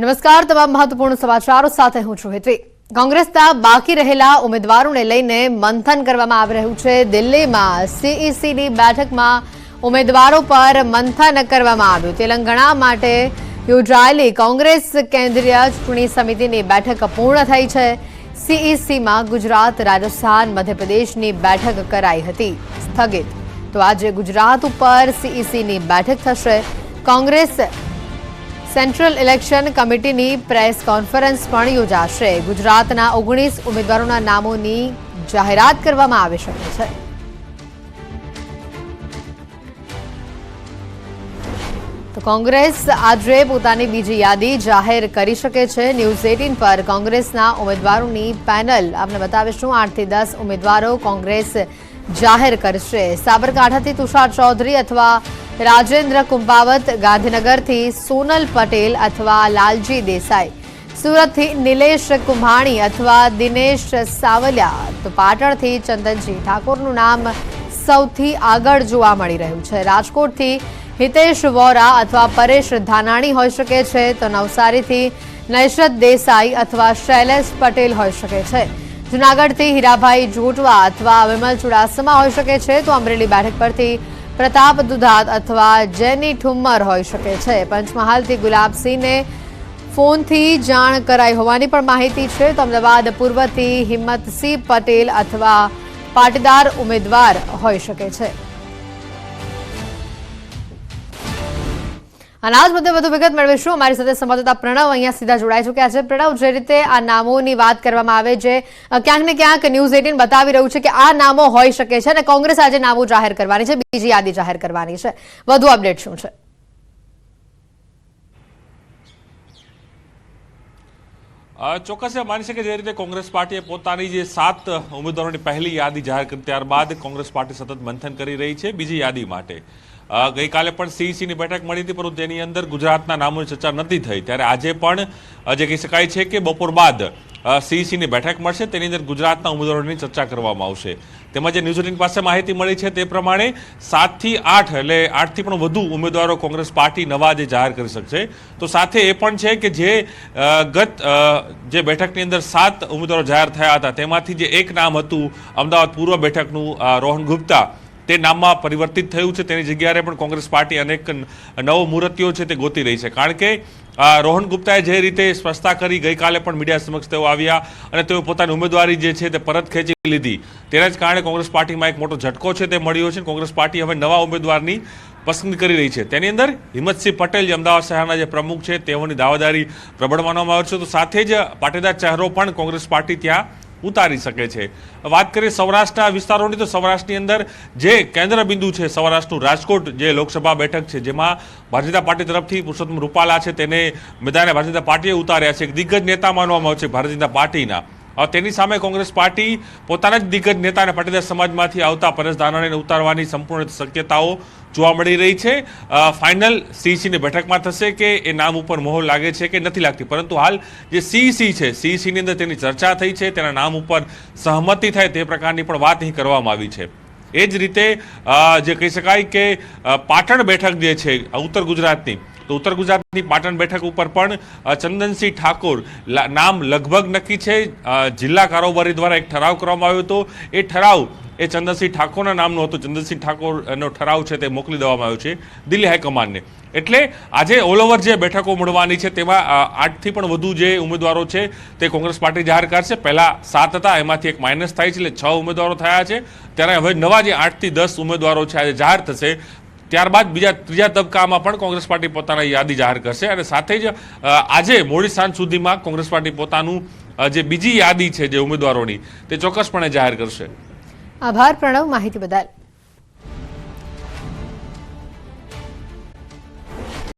નમસ્કાર, તમામ મહત્વપૂર્ણ સમાચારો સાથે હું છું હેત્રી. કોંગ્રેસના બાકી રહેલા ઉમેદવારોને લઈને મંથન કરવામાં આવી રહ્યું છે. દિલ્હીમાં સીઈસીની બેઠકમાં ઉમેદવારો પર મંથન કરવામાં આવ્યું. તેલંગાણા માટે યોજાયેલી કોંગ્રેસ કેન્દ્રીય ચૂંટણી સમિતિની બેઠક પૂર્ણ થઈ છે. સીઈસીમાં ગુજરાત, રાજસ્થાન, મધ્યપ્રદેશની બેઠક કરાઈ હતી. સ્થગિત. તો આજે ગુજરાત ઉપર સીઈસીની બેઠક થશે. કોંગ્રેસ સેન્ટ્રલ ઇલેક્શન કમિટીની પ્રેસ કોન્ફરન્સ પણ યોજાશે. ગુજરાતના ઓગણીસ ઉમેદવારોના નામોની જાહેરાત કરવામાં આવી શકે છે. તો કોંગ્રેસ આજે પોતાની બીજી યાદી જાહેર કરી શકે છે. ન્યૂઝ એટીન પર કોંગ્રેસના ઉમેદવારોની પેનલ. આપને બતાવીશું આઠથી દસ ઉમેદવારો કોંગ્રેસ જાહેર કરશે. સાબરકાંઠાથી તુષાર ચૌધરી અથવા રાજેન્દ્ર કુંભાવત ગાંધીનગરથી સોનલ પટેલ અથવા લાલજી દેસાઈ. સુરતથી નિલેશ કુંભાણી અથવા દિનેશ સાવલિયા. તો પાટણથી ચંદનજી ઠાકોરનું નામ સૌથી આગળ જોવા મળી રહ્યું છે. રાજકોટથી હિતેશ વોરા અથવા પરેશ ધાનાણી હોઈ શકે છે. તો નવસારીથી નૈશત દેસાઈ અથવા શૈલેષ પટેલ હોઈ શકે છે. જુનાગઢથી હીરાભાઈ જોટવા અથવા વિમલ ચુડાસમા હોઈ શકે છે. તો અમરેલી બેઠક પરથી પ્રતાપ દુધાત અથવા જેની ઠુમ્મર હોઈ શકે છે. પંચમહાલથી ગુલાબસિંહને ફોનથી જાણ કરાઈ હોવાની પણ માહિતી છે. તો અમદાવાદ પૂર્વથી હિંમતસિંહ પટેલ અથવા પાટીદાર ઉમેદવાર હોઈ શકે છે. અનાજ મુદ્દે વધુ વિગત મેળવીશું. અમારી સાથે સંવાદદાતા પ્રણવ અહીંયા સીધા જોડાઈ ચૂક્યા છે. પ્રણવ, જે રીતે આ નામોની વાત કરવામાં આવે છે ક્યાંક ને ક્યાંક ન્યૂઝ એટીન બતાવી રહ્યું છે કે આ નામો હોઈ શકે છે અને કોંગ્રેસ આજે નામો જાહેર કરવાની છે, બીજી યાદી જાહેર કરવાની છે. વધુ અપડેટ શું છે? ચોક્કસ એ માની શકે જે રીતે કોંગ્રેસ પાર્ટીએ પોતાની જે સાત ઉમેદવારોની પહેલી યાદી જાહેર કરી ત્યારબાદ કોંગ્રેસ પાર્ટી સતત મંથન કરી રહી છે, બીજી યાદી માટે. ગઈકાલે પણ સીઈસીની બેઠક મળી હતી, પરંતુ તેની અંદર ગુજરાતના નામોની ચર્ચા નથી થઈ. ત્યારે આજે પણ જે કહી શકાય છે કે બપોર બાદ સીઈસીની બેઠક મળશે. તેની અંદર ગુજરાતના ઉમેદવારોની ચર્ચા કરવામાં આવશે. તેમાં જે ન્યૂઝ પાસે માહિતી મળી છે તે પ્રમાણે સાતથી આઠ, એટલે આઠથી પણ વધુ ઉમેદવારો કોંગ્રેસ પાર્ટી નવા જે જાહેર કરી શકશે. તો સાથે એ પણ છે કે જે ગત જે બેઠકની અંદર સાત ઉમેદવારો જાહેર થયા હતા, તેમાંથી જે એક નામ હતું, અમદાવાદ પૂર્વ બેઠકનું રોહન ગુપ્તા. તે નામમાં પરિવર્તિત થયું છે. તેની જગ્યાએ પણ કોંગ્રેસ પાર્ટી અનેક નવો મૂર્તિઓ છે તે ગોતી રહી છે. કારણ કે રોહન ગુપ્તાએ જે રીતે સ્પષ્ટતા કરી, ગઈકાલે પણ મીડિયા સમક્ષ તેઓ આવ્યા અને તેઓ પોતાની ઉમેદવારી જે છે તે પરત ખેંચી લીધી. તેના જ કારણે કોંગ્રેસ પાર્ટીમાં એક મોટો ઝટકો છે તે મળ્યો છે. કોંગ્રેસ પાર્ટી હવે નવા ઉમેદવારની પસંદ કરી રહી છે. તેની અંદર હિંમતસિંહ પટેલ જે અમદાવાદ શહેરના જે પ્રમુખ છે તેઓની દાવાદારી પ્રબળ માનવામાં આવે છે. તો સાથે જ પાટીદાર ચહેરો પણ કોંગ્રેસ પાર્ટી ત્યાં ઉતારી શકે છે. વાત કરીએ સૌરાષ્ટ્રના વિસ્તારોની, તો સૌરાષ્ટ્રની અંદર જે કેન્દ્ર બિંદુ છે, સૌરાષ્ટ્રનું રાજકોટ જે લોકસભા બેઠક છે, જેમાં ભારતીય પાર્ટી તરફથી પુરુષોત્તમ રૂપાલા છે, તેને મેદાને ભારતીય પાર્ટીએ ઉતાર્યા છે. એક દિગ્ગજ નેતા માનવામાં આવે છે ભારતીય પાર્ટીના. તેની સામે કોંગ્રેસ પાર્ટી પોતાના જ દિગ્ગજ નેતા અને પાટીદાર સમાજમાંથી આવતા પરેશ ધાનાણીને ઉતારવાની સંપૂર્ણ શક્યતાઓ જોવા મળી રહી છે. ફાઇનલ સીસીની બેઠકમાં થશે કે એ નામ ઉપર મોહર લાગે છે કે નથી લાગતી? પરંતુ હાલ જે સીસી છે, સીસીની અંદર તેની ચર્ચા થઈ છે, તેના નામ ઉપર સહમતિ થાય તે પ્રકારની પણ વાત અહીં કરવામાં આવી છે. એ જ રીતે જે કહી શકાય કે પાટણ બેઠક જે છે, ઉત્તર ગુજરાતની તો ઉત્તર ગુજરાતની પાટણ બેઠક ઉપર પણ ચંદનસિંહ ઠાકોર નામ લગભગ નક્કી છે. જિલ્લા કારોબારી દ્વારા એક ઠરાવ કરવામાં આવ્યો હતો. એ ઠરાવ એ ચંદનસિંહ ઠાકોરના નામનો હતો. ચંદનસિંહ ઠાકોરનો ઠરાવ છે તે મોકલી દેવામાં આવ્યો છે દિલ્હી હાઈકમાન્ડને. એટલે આજે ઓલ ઓવર જે બેઠકો મળવાની છે તેમાં આઠથી પણ વધુ જે ઉમેદવારો છે તે કોંગ્રેસ પાર્ટી જાહેર કરશે. પહેલા સાત હતા, એમાંથી એક માઇનસ થાય છે એટલે છ ઉમેદવારો થયા છે. ત્યારે હવે નવા જે આઠથી દસ ઉમેદવારો છે, આજે જાહેર થશે. ત્યારબાદ બીજા ત્રીજા તબક્કામાં પણ કોંગ્રેસ પાર્ટી પોતાના યાદી જાહેર કરશે અને સાથે જ આજે મોડી સાંજ સુધીમાં કોંગ્રેસ પાર્ટી પોતાનું જે બીજી યાદી છે જે ઉમેદવારોની, તે ચોક્કસપણે જાહેર કરશે. આભાર પ્રણવ, માહિતી બદલ.